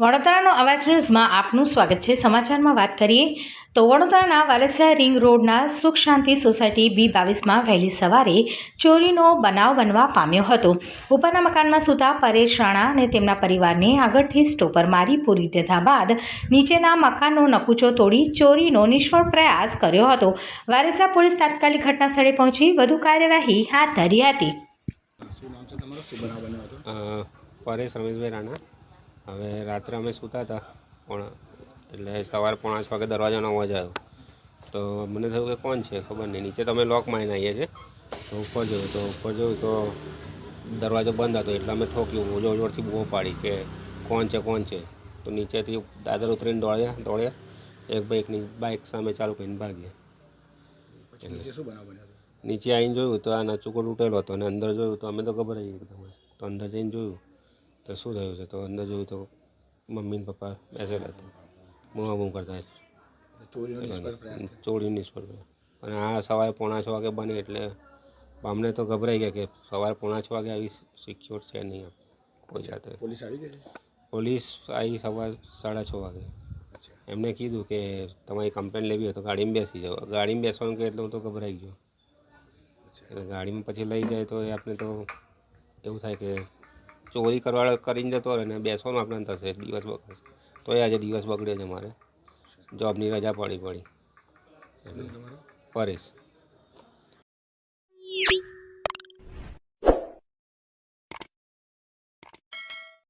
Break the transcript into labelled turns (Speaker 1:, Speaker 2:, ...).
Speaker 1: વડોદરાનો અવાજ ન્યૂઝમાં આપનું સ્વાગત છે. સમાચારમાં વાત કરીએ તો વડોદરાના વાલસિયા રિંગ રોડના સુખ શાંતિ સોસાયટી બી બાવીસમાં વહેલી સવારે ચોરીનો બનાવ બનવા પામ્યો હતો. ઉપરના મકાનમાં સૂતા પરેશ રાણા અને તેમના પરિવારને આગળથી સ્ટોપર મારી પૂરી દીધા બાદ નીચેના મકાનનો નકુચો તોડી ચોરીનો નિષ્ફળ પ્રયાસ કર્યો હતો. વારસા પોલીસ તાત્કાલિક ઘટના સ્થળે પહોંચી વધુ કાર્યવાહી હાથ ધરી હતી.
Speaker 2: પરેશ રમેશભાઈ રાણા. હવે રાત્રે અમે સૂતા હતા પણ એટલે સવારે પોણા છ વાગે દરવાજાનો અવાજ આવ્યો. તો મને થયું કે કોણ છે ખબર નહીં નીચે તમે લોક મારીને આવીએ છીએ. તો ઉપર જોયું તો ઉપર જોયું તો દરવાજો બંધ હતો એટલે અમે ઠોક્યું જોર જોરથી બૂમો પાડી કે કોણ છે કોણ છે. તો નીચેથી દાદર ઉતરીને દોડ્યા દોડ્યા. એક બાઇકની બાઇક સામે ચાલુ કરીને ભાગ્યા.
Speaker 3: નીચે
Speaker 2: આવીને જોયું તો આ નચુકો તૂટેલો હતો અને અંદર જોયું તો અમે તો ખબર આવી. તો અંદર જઈને જોયું તો શું થયું છે તો અંદર જોયું તો મમ્મી ને પપ્પા બેસેલા હતા બૂમા બૂમ કરતા
Speaker 3: એટલે ચોરીનો નિષ્ફળ પ્રયાસ થયો.
Speaker 2: ચોરી નિષ્ફળ ગયો અને આ સવારે પોણા છ વાગે બને એટલે અમને તો ગભરાઈ ગયા કે સવારે પોણા છ વાગે આવી સિક્યોર છે નહીં આમ કોઈ સાથે
Speaker 3: પોલીસ આવી ગઈ છે
Speaker 2: પોલીસ આવી સવાર સાડા છ વાગે
Speaker 3: અચ્છા
Speaker 2: એમને કીધું કે તમારી કમ્પ્લેન લેવી હોય તો ગાડીમાં બેસી જાઓ ગાડીમાં બેસવાનું કે એટલે હું તો ગભરાઈ ગયો
Speaker 3: અચ્છા
Speaker 2: એટલે ગાડીમાં પછી લઈ જાય તો એ આપણે તો એવું થાય કે ચોરી કરવા કરીને જતો રહે ને બેસવાનું આપણે થશે દિવસ બગડશે તો એ આજે દિવસ બગડ્યો છે મારે. જોબની રજા પડી પડી. પરેશ.